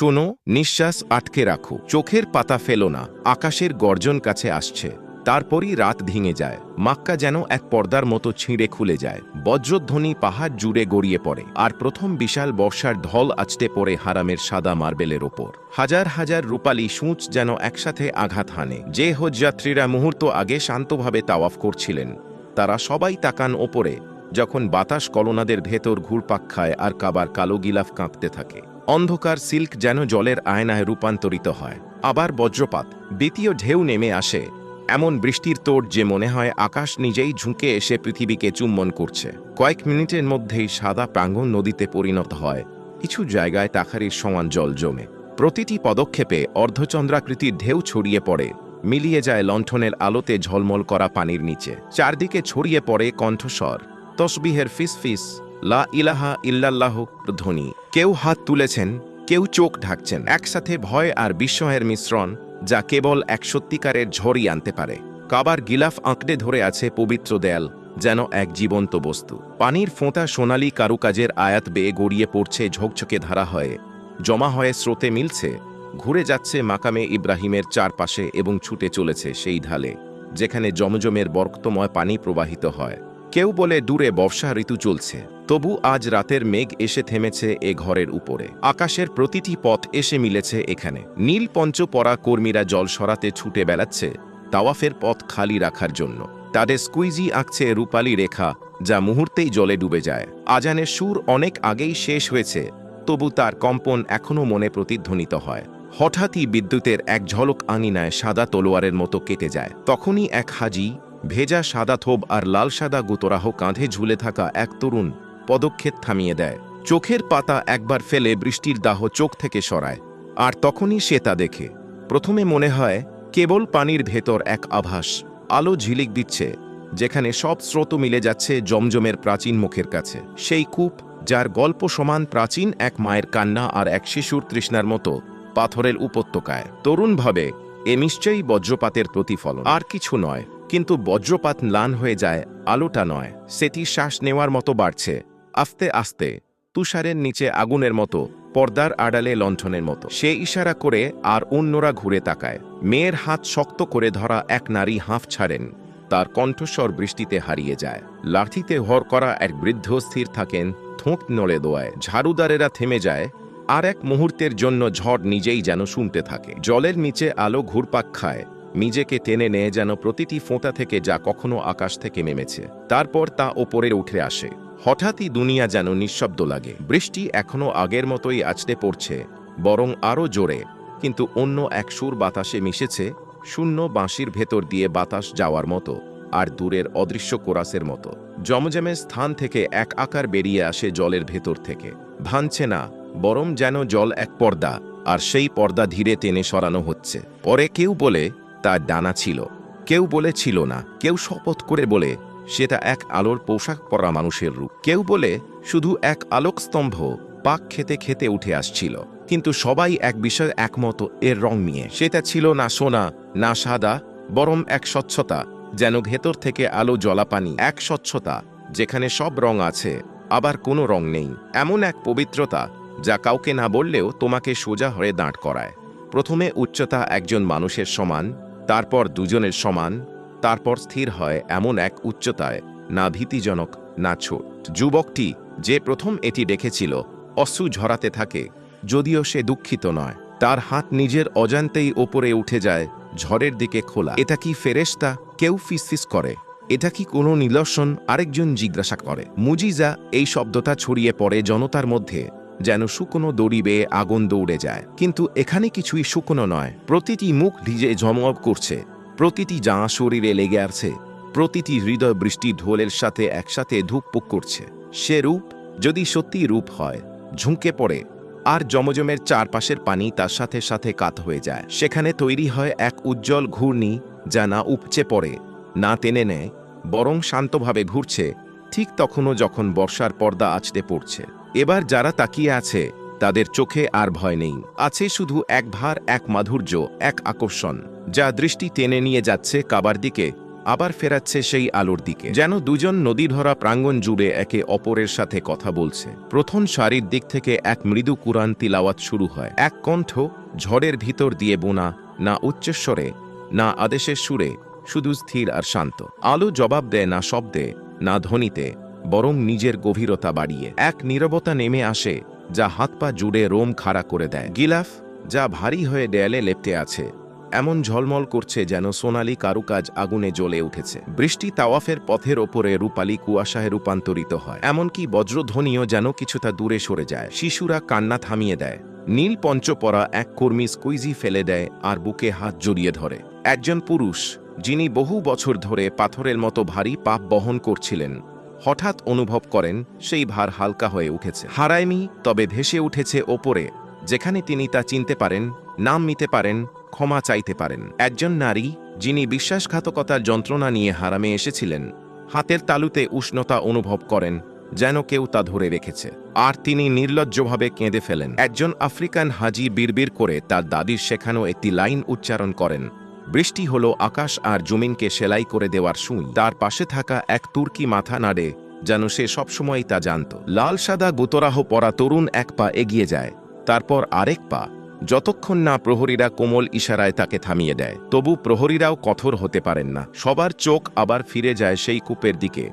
শোনো, নিঃশ্বাস আটকে রাখো, চোখের পাতা ফেলো না, আকাশের গর্জন কাছে আসছে। তারপরই রাত ভেঙে যায়, মাক্কা যেন এক পর্দার মতো ছিঁড়ে খুলে যায়। বজ্রধ্বনি পাহাড় জুড়ে গড়িয়ে পড়ে, আর প্রথম বিশাল বর্ষার ঢল আছটে পড়ে হারামের সাদা মার্বেলের ওপর। হাজার হাজার রূপালী সূঁচ যেন একসাথে আঘাত হানে। যে হজযাত্রীরা মুহূর্ত আগে শান্তভাবে তাওয়াফ করছিলেন, তারা সবাই তাকান ওপরে, যখন বাতাস কলোনাদের ভেতর ঘুরপাক খায় আর কাবার কালো গিলাফ কাঁপতে থাকে। অন্ধকার সিল্ক যেন জলের আয়নায় রূপান্তরিত হয়। আবার বজ্রপাত, দ্বিতীয় ঢেউ নেমে আসে। এমন বৃষ্টির তোড় যে মনে হয় আকাশ নিজেই ঝুঁকে এসে পৃথিবীকে চুম্বন করছে। কয়েক মিনিটের মধ্যেই সাদা প্রাঙ্গণ নদীতে পরিণত হয়। কিছু জায়গায় তাখারির সমান জল জমে। প্রতিটি পদক্ষেপে অর্ধচন্দ্রাকৃতির ঢেউ ছড়িয়ে পড়ে। মিলিয়ে যায় লণ্ঠনের আলোতে ঝলমল করা পানির নিচে। চারদিকে ছড়িয়ে পড়ে কণ্ঠস্বর। তসবিহের ফিস ফিস লা ইলাহা ইল্লাল্লাহ ধ্বনি। কেউ হাত তুলেছেন, কেউ চোখ ঢাকছেন। একসাথে ভয় আর বিস্ময়ের মিশ্রণ, যা কেবল এক সত্যিকারের ঝড়ই আনতে পারে। কাবার গিলাফ আঁকড়ে ধরে আছে পবিত্র দেয়াল, যেন এক জীবন্ত বস্তু। পানির ফোঁতা সোনালি কারুকাজের আয়াত বেয়ে গড়িয়ে পড়ছে ঝকঝকে ধারা হয়ে। জমা হয়ে স্রোতে মিলছে, ঘুরে যাচ্ছে মাকামে ইব্রাহিমের চারপাশে এবং ছুটে চলেছে সেই ঢালে, যেখানে জমজমের বরক্তময় পানি প্রবাহিত হয়। কেউ বলে দূরে বর্ষা ঋতু চলছে, তবু আজ রাতের মেঘ এসে থেমেছে এ ঘরের উপরে। আকাশের প্রতিটি পথ এসে মিলেছে এখানে। নীল পঞ্চ পরা কর্মীরা জল সরাতে ছুটে বেড়াচ্ছে তাওয়াফের পথ খালি রাখার জন্য। তাদের স্কুইজি আঁকছে রূপালী রেখা, যা মুহূর্তেই জলে ডুবে যায়। আজানের সুর অনেক আগেই শেষ হয়েছে, তবু তার কম্পন এখনও মনে প্রতিধ্বনিত হয়। হঠাৎই বিদ্যুতের এক ঝলক আঙিনায় সাদা তলোয়ারের মতো কেটে যায়। তখনই এক হাজি ভেজা সাদা থোব আর লাল সাদা গুতরাহ কাঁধে ঝুলে থাকা এক তরুণ পদক্ষেপ থামিয়ে দেয়। চোখের পাতা একবার ফেলে বৃষ্টির দাহ চোখ থেকে সরায়, আর তখনই সে তা দেখে। প্রথমে মনে হয়, কেবল পানির ভেতর এক আভাস, আলো ঝিলিক দিচ্ছে, যেখানে সব স্রোত মিলে যাচ্ছে জমজমের প্রাচীন মুখের কাছে। সেই কূপ, যার গল্প সমান প্রাচীন এক মায়ের কান্না আর এক শিশুর তৃষ্ণার মতো, পাথরের উপত্যকায়। তরুণ ভাবে, এ নিশ্চয়ই বজ্রপাতের প্রতিফলন। আর কিছু নয়। কিন্তু বজ্রপাত ম্লান হয়ে যায়, আলোটা নয়, সেটি শ্বাস নেওয়ার মতো বাড়ছে। আস্তে আস্তে, তুষারের নিচে আগুনের মতো, পর্দার আড়ালে লণ্ঠনের মতো। সে ইশারা করে আর অন্যরা ঘুরে তাকায়। মেয়ের হাত শক্ত করে ধরা এক নারী হাঁফ ছাড়েন। তার কণ্ঠস্বর বৃষ্টিতে হারিয়ে যায়। লাঠিতে হর করা এক বৃদ্ধ স্থির থাকেন থোঁক নড়ে দোয়ায়। ঝাড়ুদারেরা থেমে যায়। আর এক মুহূর্তের জন্য ঝড় নিজেই যেন শুনতে থাকে। জলের নিচে আলো ঘুরপাক খায়। নিজেকে টেনে নেয় যেন প্রতিটি ফোঁটা থেকে যা কখনো আকাশ থেকে নেমেছে। তারপর তা ওপরে উঠে আসে। হঠাৎই দুনিয়া যেন নিঃশব্দ লাগে। বৃষ্টি এখনও আগের মতোই আছড়ে পড়ছে, বরং আরও জোরে। কিন্তু অন্য এক সুর বাতাসে মিশেছে, শূন্য বাঁশির ভেতর দিয়ে বাতাস যাওয়ার মতো, আর দূরের অদৃশ্য কোরাসের মতো। জমজমের স্থান থেকে এক আকার বেরিয়ে আসে জলের ভেতর থেকে। ভাঙছে না, বরং যেন জল এক পর্দা, আর সেই পর্দা ধীরে টেনে সরানো হচ্ছে। পরে কেউ বলে তার ডানা ছিল। কেউ বলে, ছিল না। কেউ শপথ করে বলে, সেটা এক আলোর পোশাক পরা মানুষের রূপ। কেউ বলে, শুধু এক আলোকস্তম্ভ পাক খেতে খেতে উঠে আসছিল। কিন্তু সবাই এক বিষয় একমত, এর রং নিয়ে। সেটা ছিল না সোনা, না সাদা, বরং এক স্বচ্ছতা, যেন ভেতর থেকে আলো জলাপানি। এক স্বচ্ছতা, যেখানে সব রং আছে, আবার কোনো রং নেই। এমন এক পবিত্রতা, যা কাউকে না বললেও তোমাকে সোজা হয়ে দাঁড় করায়। প্রথমে উচ্চতা একজন মানুষের সমান তারপর দুজনের সমান, তারপর স্থির হয় এমন এক উচ্চতায়, না ভীতিজনক, না ছোট। যুবকটি যে প্রথম এটি দেখেছিল, অশ্রু ঝরাতে থাকে, যদিও সে দুঃখিত নয়। তার হাত নিজের অজান্তেই ওপরে উঠে যায়, ঝড়ের দিকে খোলা। এটা কি ফেরেশতা? কেউ ফিসফিস করে। এটা কি কোনো নিদর্শন? আরেকজন জিজ্ঞাসা করে। মুজিজা এই শব্দটা ছড়িয়ে পড়ে জনতার মধ্যে। যেন শুকনো দড়ি বেয়ে আগুন দৌড়ে যায়। কিন্তু এখানে কিছুই শুকনো নয়। প্রতিটি মুখ ভিজে ঝমক করছে। প্রতিটি জাঁ শরীরে লেগে আছে, প্রতিটি হৃদয় বৃষ্টি ঢোলের সাথে একসাথে ধূপপুক করছে। সে রূপ, যদি সত্যি রূপ হয়, ঝুঁকে পড়ে, আর জমজমের চারপাশের পানি তার সাথে সাথে কাত হয়ে যায়। সেখানে তৈরি হয় এক উজ্জ্বল ঘূর্ণি যা না উপচে পড়ে, না টেনে নেয়, বরং শান্তভাবে ঘুরছে, ঠিক তখনও যখন বর্ষার পর্দা আছড়ে পড়ছে। এবার যারা তাকিয়ে আছে, তাদের চোখে আর ভয় নেই। আছে শুধু এক ভার, এক মাধুর্য, এক আকর্ষণ, যা দৃষ্টি টেনে নিয়ে যাচ্ছে কাবার দিকে, আবার ফেরাচ্ছে সেই আলোর দিকে। যেন দুজন নদী ধরা প্রাঙ্গণ জুড়ে একে অপরের সাথে কথা বলছে। প্রথম সারির দিক থেকে এক মৃদু কুরআন তিলাওয়াত শুরু হয়। এক কণ্ঠ, ঝড়ের ভিতর দিয়ে বোনা, না উচ্চস্বরে, না আদেশের সুরে, শুধু স্থির আর শান্ত। আলো জবাব দেয়, না শব্দে, না ধ্বনিতে বরং নিজের গভীরতা বাড়িয়ে। এক নীরবতা নেমে আসে, যা হাত পা জুড়ে রোম খাড়া করে দেয়। গিলাফ, যা ভারী হয়ে দেয়ালে লেপটে আছে, এমন ঝলমল করছে যেন সোনালি কারুকাজ আগুনে জ্বলে উঠেছে। বৃষ্টি তাওয়াফের পথের ওপরে রূপালি কুয়াশায় রূপান্তরিত হয়, এমনকি বজ্রধ্বনিও যেন কিছুটা দূরে সরে যায়। শিশুরা কান্না থামিয়ে দেয়। নীল পঞ্চপরা এক কর্মী স্কুইজি ফেলে দেয় আর বুকে হাত জড়িয়ে ধরে। একজন পুরুষ, যিনি বহু বছর ধরে পাথরের মতো ভারী পাপ বহন করছিলেন হঠাৎ অনুভব করেন সেই ভার হালকা হয়ে উঠেছে। হারায়নি তবে ভেসে উঠেছে ওপরে, যেখানে তিনি তা চিনতে পারেন, নাম নিতে পারেন, ক্ষমা চাইতে পারেন। একজন নারী, যিনি বিশ্বাসঘাতকতার যন্ত্রণা নিয়ে হারামে এসেছিলেন, হাতের তালুতে উষ্ণতা অনুভব করেন, যেন কেউ তা ধরে রেখেছে। আর তিনি নির্লজ্জভাবে কেঁদে ফেলেন। একজন আফ্রিকান হাজি বিড়বিড় করে তার দাদির শেখানো একটি লাইন উচ্চারণ করেন বৃষ্টি হল আকাশ আর জমিনকে সেলাই করে দেওয়ার সুই। তার পাশে থাকা এক তুর্কি মাথা নাড়ে, যেন সে সবসময় তা জানত। লাল সাদা গুতরাহ পরা তরুণ এক পা এগিয়ে যায়, তারপর আরেক পা, যতক্ষণ না প্রহরীরা কোমল ইশারায় তাকে থামিয়ে দেয়। তবু প্রহরীরাও কঠোর হতে পারেন না। সবার চোখ আবার ফিরে যায় সেই কূপের দিকে,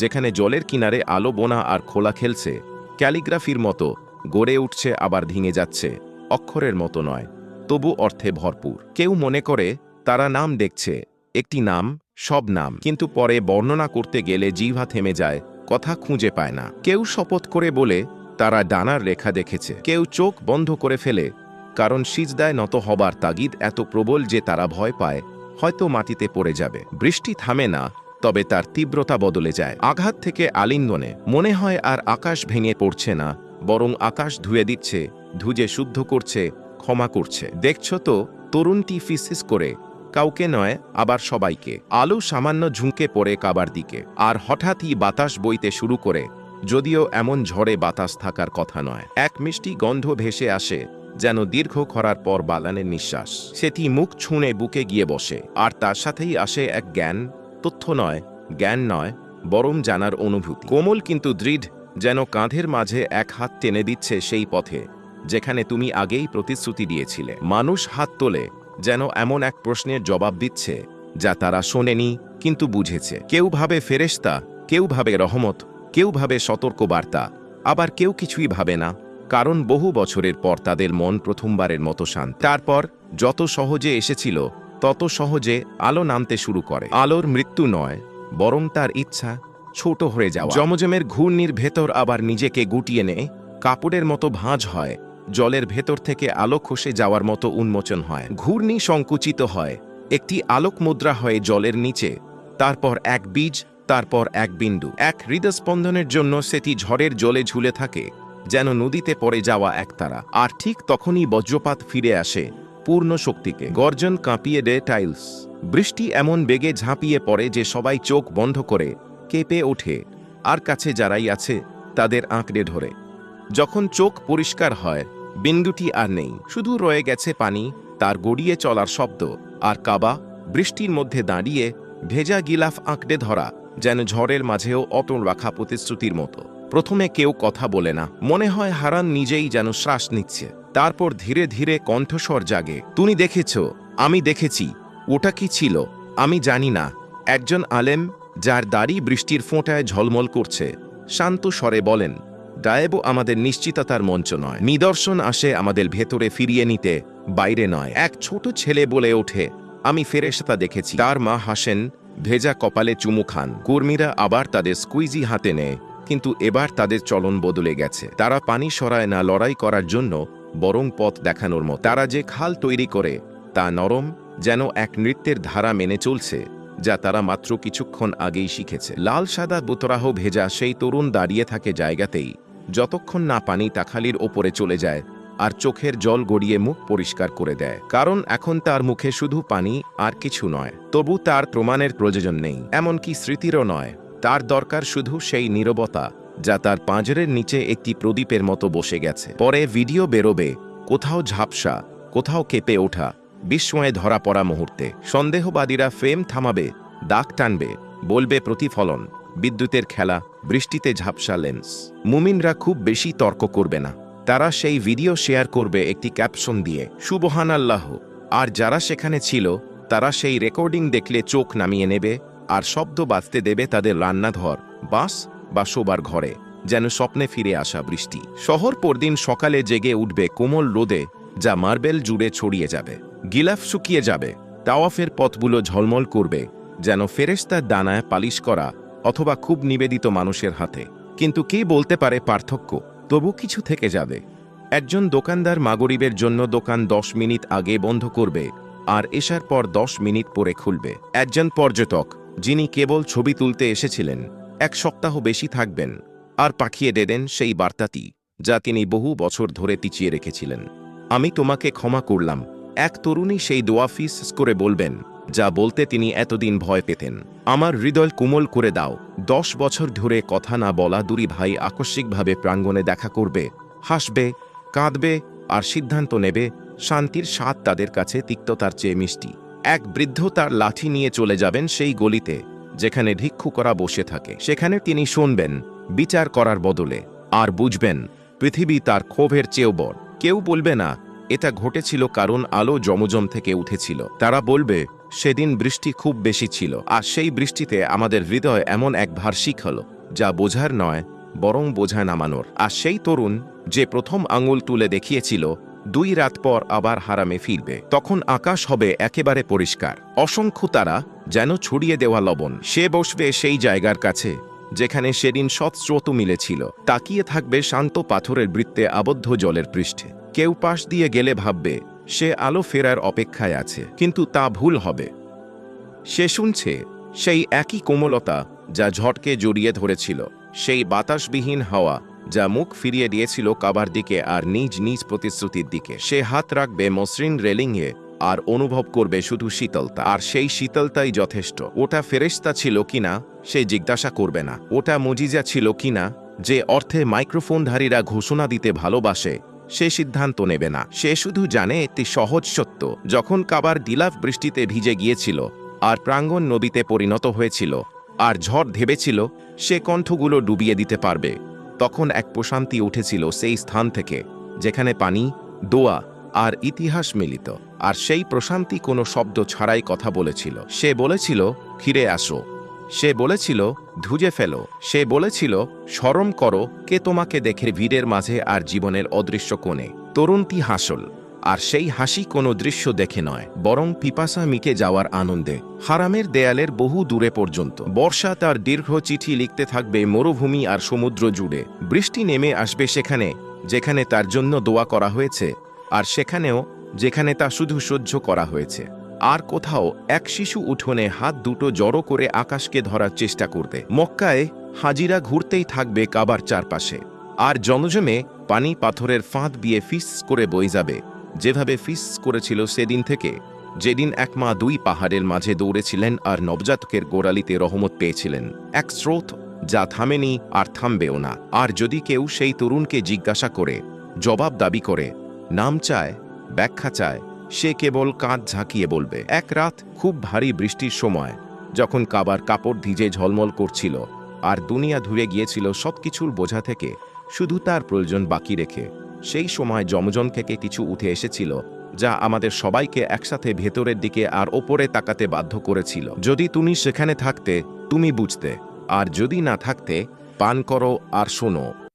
যেখানে জলের কিনারে আলো বোনা আর খোলা খেলছে। ক্যালিগ্রাফির মতো, গড়ে উঠছে আবার ভেঙে যাচ্ছে, অক্ষরের মতো নয়, তবু অর্থে ভরপুর। কেউ মনে করে তারা নাম দেখছে। একটি নাম, সব নাম। কিন্তু পরে বর্ণনা করতে গেলে জিভা থেমে যায়, কথা খুঁজে পায় না। কেউ শপথ করে বলে, তারা ডানার রেখা দেখেছে। কেউ চোখ বন্ধ করে ফেলে, কারণ সিজদায় নত হবার তাগিদ এত প্রবল যে তারা ভয় পায়, হয়তো মাটিতে পড়ে যাবে। বৃষ্টি থামে না, তবে তার তীব্রতা বদলে যায়। আঘাত থেকে আলিঙ্গনে, মনে হয় আর আকাশ ভেঙে পড়ছে না, বরং আকাশ ধুয়ে দিচ্ছে, ধুজে শুদ্ধ করছে, ক্ষমা করছে। দেখছ তো তরুণটি ফিসিস করে কাউকে নয়, আবার সবাইকে। আলো সামান্য ঝুঁকে পড়ে কাবার দিকে। আর হঠাৎই বাতাস বইতে শুরু করে, যদিও এমন ঝড়ে বাতাস থাকার কথা নয়। এক মিষ্টি গন্ধ ভেসে আসে, যেন দীর্ঘ খরার পর বালানের নিঃশ্বাস। সেটি মুখ ছুঁড়ে বুকে গিয়ে বসে, আর তার সাথেই আসে এক জ্ঞান, তথ্য নয়, জ্ঞান নয়, বরং জানার অনুভূতি। কোমল কিন্তু দৃঢ়, যেন কাঁধের মাঝে এক হাত টেনে দিচ্ছে সেই পথে, যেখানে তুমি আগেই প্রতিশ্রুতি দিয়েছিলে। মানুষ হাত তোলে যেন এমন এক প্রশ্নের জবাব দিচ্ছে যা তারা শোনেনি, কিন্তু বুঝেছে। কেউ ভাবে ফেরেশতা, কেউ ভাবে রহমত, কেউ ভাবে সতর্ক বার্তা আবার কেউ কিছুই ভাবে না, কারণ বহু বছরের পর তাদের মন প্রথমবারের মতো শান্ত। তারপর যত সহজে এসেছিল, তত সহজে আলো নামতে শুরু করে। আলোর মৃত্যু নয়, বরং তার ইচ্ছা ছোট হয়ে যাওয়া। জমজমের ঘূর্ণির ভেতর আবার নিজেকে গুটিয়ে নে কাপড়ের মতো ভাঁজ হয় জলের ভেতর থেকে আলো খসে যাওয়ার মতো উন্মোচন হয়। ঘূর্ণি সংকুচিত হয়। একটি আলোক মুদ্রা হয় জলের নিচে, তারপর এক বীজ, তারপর এক বিন্দু। এক হৃদস্পন্দনের জন্য সেটি ঝড়ের জলে ঝুলে থাকে, যেন নদীতে পড়ে যাওয়া একতারা। আর ঠিক তখনই বজ্রপাত ফিরে আসে পূর্ণ শক্তিকে। গর্জন কাঁপিয়ে দেয় টাইলস। বৃষ্টি এমন বেগে ঝাঁপিয়ে পড়ে যে সবাই চোখ বন্ধ করে কেঁপে ওঠে। আর কাছে যারাই আছে, তাদের আঁকড়ে ধরে। যখন চোখ পরিষ্কার হয় বিন্দুটি আর নেই। শুধু রয়ে গেছে পানি, তার গড়িয়ে চলার শব্দ, আর কাবা বৃষ্টির মধ্যে দাঁড়িয়ে ভেজা গিলাফ আঁকড়ে ধরা, যেন ঝড়ের মাঝেও অটল রাখা প্রতিশ্রুতির মতো। প্রথমে কেউ কথা বলে না। মনে হয় হারান নিজেই যেন শ্বাস নিচ্ছে। তারপর ধীরে ধীরে কণ্ঠস্বর জাগে, তুমি দেখেছ? আমি দেখেছি। ওটা কি ছিল? আমি জানি না। একজন আলেম, যার দাড়ি বৃষ্টির ফোঁটায় ঝলমল করছে, শান্ত স্বরে বলেন ডায়েবো আমাদের নিশ্চিততার মঞ্চ নয়। নিদর্শন আসে আমাদের ভেতরে ফিরিয়ে নিতে, বাইরে নয়। এক ছোট ছেলে বলে ওঠে, আমি ফেরেশতা দেখেছি। তার মা হাসেন, ভেজা কপালে চুমু খান। কর্মীরা আবার তাদের স্কুইজি হাতে নেয়, কিন্তু এবার তাদের চলন বদলে গেছে। তারা পানি সরায় না লড়াই করার জন্য, বরং পথ দেখানোর মতো। তারা যে খাল তৈরি করে, তা নরম যেন এক নৃত্যের ধারা মেনে চলছে, যা তারা মাত্র কিছুক্ষণ আগেই শিখেছে। লাল সাদা বুতরাহ ভেজা সেই তরুণ দাঁড়িয়ে থাকে জায়গাতেই। যতক্ষণ না পানি তাখালির ওপরে চলে যায় আর চোখের জল গড়িয়ে মুখ পরিষ্কার করে দেয়। কারণ এখন তার মুখে শুধু পানি আর কিছু নয়, তবু তার প্রমাণের প্রয়োজন নেই। এমনকি স্মৃতিরও নয়, তার দরকার শুধু সেই নীরবতা যা তার পাঁজরের নিচে একটি প্রদীপের মতো বসে গেছে। পরে ভিডিও বেরোবে, কোথাও ঝাপসা, কোথাও কেঁপে ওঠা, বিস্ময়ে ধরা পড়া মুহূর্তে। সন্দেহবাদীরা ফেম থামাবে, দাগ টানবে, বলবে প্রতিফলন। বিদ্যুতের খেলা, বৃষ্টিতে ঝাপসা লেন্স। মুমিনরা খুব বেশি তর্ক করবে না। তারা সেই ভিডিও শেয়ার করবে একটি ক্যাপশন দিয়ে, সুবহান আল্লাহ। আর যারা সেখানে ছিল, তারা সেই রেকর্ডিং দেখলে চোখ নামিয়ে নেবে, আর শব্দ বাজতে দেবে তাদের রান্নাঘর, বাস বা শোবার ঘরে, যেন স্বপ্নে ফিরে আসা বৃষ্টি। শহর পরদিন সকালে জেগে উঠবে কোমল রোদে, যা মার্বেল জুড়ে ছড়িয়ে যাবে। গিলাফ শুকিয়ে যাবে। তাওয়াফের পথগুলো ঝলমল করবে, যেন ফেরেস্তার দানায় পালিশ করা অথবা খুব নিবেদিত মানুষের হাতে। কিন্তু কে বলতে পারে পার্থক্য? তবু কিছু থেকে যাবে। একজন দোকানদার মাগরিবের জন্য দোকান দশ মিনিট আগে বন্ধ করবে, আর এসার পর দশ মিনিট পরে খুলবে। একজন পর্যটক, যিনি কেবল ছবি তুলতে এসেছিলেন, এক সপ্তাহ বেশি থাকবেন, আর পাখিয়ে দেবেন সেই বার্তাটি, যা তিনি বহু বছর ধরে তিচিয়ে রেখেছিলেন। আমি তোমাকে ক্ষমা করলাম। এক তরুণী সেই দোয়াফিস করে বলবেন যা বলতে তিনি এতদিন ভয় পেতেন। আমার হৃদয় কোমল করে দাও। দশ বছর ধরে কথা না বলা দুরি ভাই আকস্মিকভাবে প্রাঙ্গণে দেখা করবে, হাসবে, কাঁদবে আর সিদ্ধান্ত নেবে শান্তির স্বাদ তাদের কাছে তিক্ততার চেয়ে মিষ্টি। এক বৃদ্ধ তার লাঠি নিয়ে চলে যাবেন সেই গলিতে, যেখানে ভিক্ষু করা বসে থাকে। সেখানে তিনি শুনবেন, বিচার করার বদলে। আর বুঝবেন, পৃথিবী তার ক্ষোভের চেয়েও বড়। কেউ বলবে না, এটা ঘটেছিল কারণ আলো জমজম থেকে উঠেছিল। তারা বলবে সেদিন বৃষ্টি খুব বেশি ছিল, আর সেই বৃষ্টিতে আমাদের হৃদয় এমন এক ভার্ষিক হল, যা বোঝার নয়, বরং বোঝা নামানোর। আর সেই তরুণ, যে প্রথম আঙুল তুলে দেখিয়েছিল, দুই রাত পর আবার হারামে ফিরবে। তখন আকাশ হবে একেবারে পরিষ্কার। অসংখ্য তারা যেন ছড়িয়ে দেওয়া লবণ। সে বসবে সেই জায়গার কাছে, যেখানে সেদিন সৎস্রোত মিলেছিল। তাকিয়ে থাকবে শান্ত পাথরের বৃত্তে আবদ্ধ জলের পৃষ্ঠে। কেউ পাশ দিয়ে গেলে ভাববে সে আলো ফেরার অপেক্ষায় আছে, কিন্তু তা ভুল হবে। সে শুনছে সেই একই কোমলতা যা ঝটকে জড়িয়ে ধরেছিল, সেই বাতাসবিহীন হাওয়া যা মুখ ফিরিয়ে দিয়েছিল কাবার দিকে আর নিজ নিজ প্রতিশ্রুতির দিকে। সে হাত রাখবে মসৃণ রেলিংয়ে আর অনুভব করবে শুধু শীতলতা। আর সেই শীতলতাই যথেষ্ট। ওটা ফেরেশতা ছিল কিনা, সে জিজ্ঞাসা করবে না। ওটা মজিজা ছিল কিনা, যে অর্থে মাইক্রোফোনধারীরা ঘোষণা দিতে ভালোবাসে সে সিদ্ধান্ত নেবে না। সে শুধু জানে একটি সহজ সত্য। যখন কাবার দিলাফ বৃষ্টিতে ভিজে গিয়েছিল আর প্রাঙ্গণ নদীতে পরিণত হয়েছিল আর ঝড় ধেবেছিল সে কণ্ঠগুলো ডুবিয়ে দিতে পারবে। তখন এক প্রশান্তি উঠেছিল সেই স্থান থেকে, যেখানে পানি, দোয়া আর ইতিহাস মিলিত। আর সেই প্রশান্তি কোনো শব্দ ছাড়াই কথা বলেছিল। সে বলেছিল, ফিরে আসো। সে বলেছিল, ধুজে ফেলো। সে বলেছিল স্মরণ করো, কে তোমাকে দেখে ভিড়ের মাঝে আর জীবনের অদৃশ্য কোণে? তরুণটি হাসল, আর সেই হাসি কোনো দৃশ্য দেখে নয়, বরং পিপাসা মিকে যাওয়ার আনন্দে। হারামের দেয়ালের বহু দূরে পর্যন্ত। বর্ষা তার দীর্ঘ চিঠি লিখতে থাকবে মরুভূমি আর সমুদ্র জুড়ে। বৃষ্টি নেমে আসবে সেখানে, যেখানে তার জন্য দোয়া করা হয়েছে, আর সেখানেও, যেখানে তা শুধু সহ্য করা হয়েছে। আর কোথাও এক শিশু উঠোনে হাত দুটো জড়ো করে আকাশকে ধরার চেষ্টা করবে। মক্কায় হাজিরা ঘুরতেই থাকবে কাবার চারপাশে। আর জনজমে পানি পাথরের ফাঁদ দিয়ে ফিস করে বই যাবে। যেভাবে ফিস করেছিল সেদিন থেকে। যেদিন এক মা দুই পাহাড়ের মাঝে দৌড়েছিলেন আর নবজাতকের গোড়ালিতে রহমত পেয়েছিলেন। এক স্রোত যা থামেনি আর থামবেও না। আর যদি কেউ সেই তরুণকে জিজ্ঞাসা করে, জবাব দাবি করে, নাম চায়, ব্যাখ্যা চায় সে কেবল কাঁধ ঝাঁকিয়ে বলবে, এক রাত খুব ভারী বৃষ্টির সময়, যখন কাবার কাপড় ভিজে ঝলমল করছিল আর দুনিয়া ধুয়ে গিয়েছিল সবকিছুর বোঝা থেকে, শুধু তার প্রয়োজন বাকি রেখে। সেই সময় জমজন থেকে কিছু উঠে এসেছিল, যা আমাদের সবাইকে একসাথে ভেতরের দিকে আর ওপরে তাকাতে বাধ্য করেছিল। যদি তুমি সেখানে থাকতে, তুমি বুঝতে, আর যদি না থাকতে, পান করো আর শোনো।